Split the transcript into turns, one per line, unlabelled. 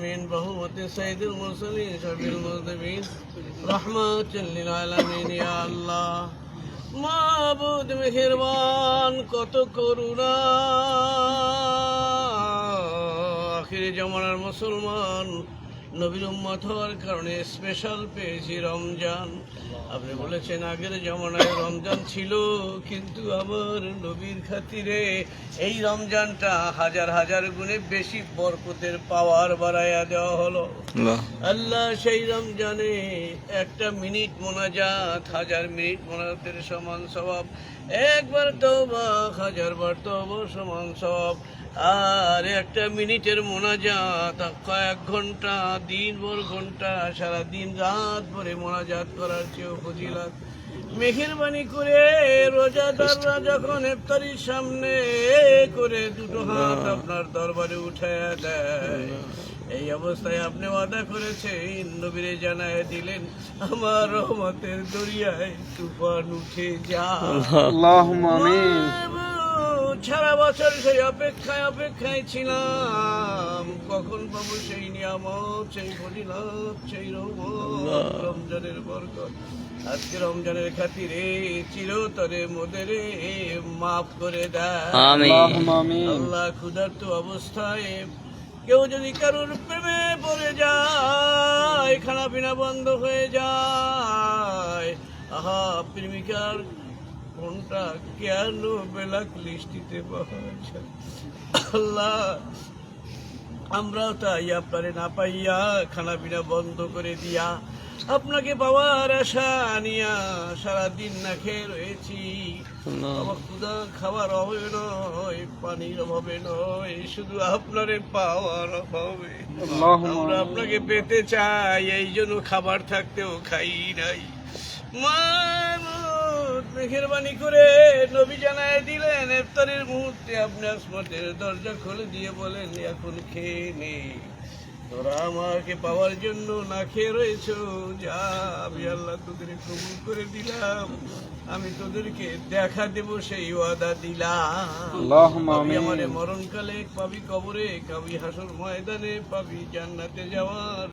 العالمين بهوة سيد المرسلين شفي المذنبين رحمة للعالمين يا الله মাবুদ মেহেরবান কত করুণা আখিরি জমানার মুসলমান নবীর উম্মত হওয়ার কারণে স্পেশাল পেয়েছি রমজান। আপনি বলেছেন আগের জমানায় রমজান ছিল কিন্তু আমার নবীর খাতিরে এই রমজানটা হাজার হাজার গুণে বেশি বরকতের পাওয়ার বাড়াইয়া দেওয়া হলো। আল্লাহ সেই রমজানে একটা মিনিট মোনাজাত হাজার মিনিট মোনাজাতের সমান স্বভাব একবার তওবা হাজার বার তওবা সমান স্বভাব আর একটা মিনিটের মোনাজাত কয়েক ঘণ্টা দিন ভর ঘণ্টা সারা দিন রাত ভরে মোনাজাত করার চেয়েও ফজিলাত। মেহরবানি করে রোজাদাররা যখন ইফতারির সামনে করে দুটো হাত আপনার দরবারে উঠে দেয়। এই অবস্থায় আপনি ওয়াদা করেছেন নবীরে জানায় দিলেন আমার রহমতের দরিয়ায় তুফান উঠে যা আল্লাহ। সারা বছর সেই অপেক্ষায় অপেক্ষায় ছিলাম। কখন পাবো সেই নিয়ামত সেই ফজিলত সেই রমজানের বরকত। আজকে রমজানের খাতিরে চিরতরে মোদেরে মাফ করে দেয়। আল্লাহ ক্ষুধার্ত অবস্থায় কেউ যদি কারুর প্রেমে পড়ে যায় খানা পিনা বন্ধ হয়ে যায় আহা প্রেমিকার কোনটা কেন বেলাক লিস্টিতে আল্লাহ আমরাও তাই আপনারে না পাইয়া খানা পিনা বন্ধ করে দিয়া আপনাকে পাওয়ার আশা আনিয়া সারাদিন না খেয়ে রয়েছি। আমার ক্ষুধা অভাবে নয় পানির অভাবে নয় শুধু আপনারে পাওয়ার অভাবে। আমরা আপনাকে পেতে চাই এই জন্য খাবার থাকতেও খাই নাই। মেহরবানি করে নবী জানায় দিলেন এফতারের মুহূর্তে আপনি আসমাতের দরজা খুলে দিয়ে বলেন এখন খেয়ে নেই তোরা আমাকে পাওয়ার জন্য না খেয়ে রয়েছ। যা আমি আল্লাহ তোদের কবুল করে দিলাম। আমি তোদেরকে দেখা দেব সেই ওয়াদা দিলাম।
আমি
আমার মরণকালে পাবি কবরে কাবি হাসর ময়দানে পাবি জান্নাতে যাওয়ার